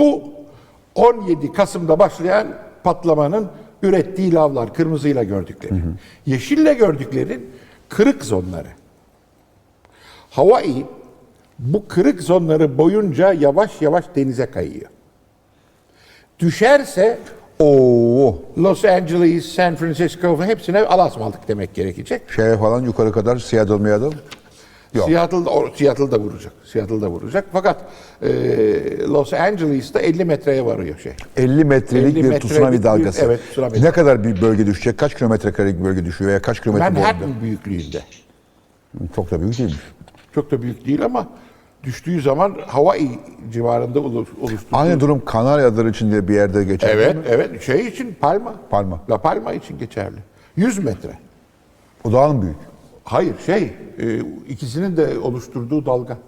Bu 17 Kasım'da başlayan patlamanın ürettiği lavlar kırmızıyla gördükleri. Yeşille gördüklerin kırık zonları. Hawaii bu kırık zonları boyunca yavaş yavaş denize kayıyor. Düşerse Oo, Los Angeles, San Francisco hepsine alasmalık demek gerekecek. şeye falan yukarı kadar Seattle Meattle. Yok. Seattle'da, Seattle'da vuracak. Seattle'da vuracak. Fakat e, Los Angeles'ta 50 metreye varıyor şey. 50 metrelik 50 bir metrelik tsunami bir- dalgası. evet, tsunami. Ne kadar bir bölge düşecek? Kaç kilometre karelik bir bölge düşüyor veya kaç kilometre boyunda? Manhattan büyüklüğünde. Çok da büyük değilmiş. Çok da büyük değil ama düştüğü zaman Hawaii civarında olu- oluşturduğu. Aynı durum Kanarya Adaları için de bir yerde geçer. değil Evet, mi? evet. Şey için Palma. Palma. La Palma için geçerli. 100 metre. O daha mı büyük? Hayır şey e, ikisinin de oluşturduğu dalga.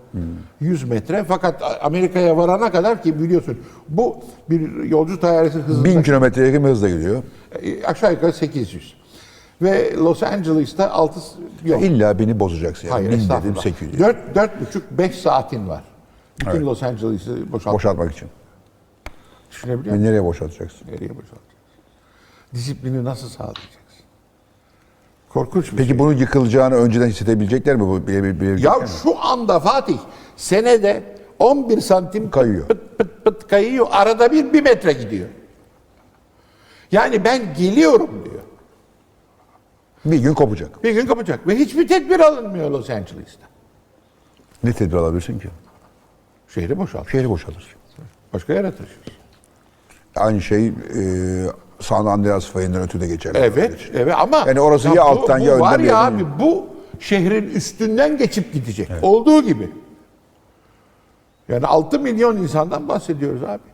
100 metre fakat Amerika'ya varana kadar ki biliyorsun bu bir yolcu tayyaresi hızında 1000 kilometreye yakın hızla gidiyor. e, aşağı yukarı 800. Ve Los Angeles'ta 6 yok. İlla beni bozacaksın. Yani. Hayır 1000 dedim estağfurullah. 800. 4 4,5-5 saatin var. Bütün Los Angeles'ı boşalt. Boşaltmak için. Düşünebiliyor musun? nereye boşaltacaksın? Nereye boşaltacaksın? Disiplini nasıl sağlayacaksın? Korkunç bir Peki şey. bunun yıkılacağını önceden hissedebilecekler mi? Bu bile, bile, bilebilecekler Ya mi? şu anda Fatih senede 11 santim Kayıyor. Pıt pıt pıt kayıyor. Arada bir bir metre gidiyor. Yani ben geliyorum diyor. Bir gün kopacak. Bir gün kapacak. Ve hiçbir tedbir alınmıyor Los Angeles'ta. Ne tedbir alabilirsin ki? Şehri boşalt. Şehri boşaltırsın. Başka yere taşıyorsun. Aynı şey e, San Andreas fayından ötürü de geçerli. Evet, evet ama Yani orası ya bu- alttan bu ya önden var ya abi bu şehrin üstünden geçip gidecek. Olduğu gibi. Yani 6 milyon insandan bahsediyoruz abi.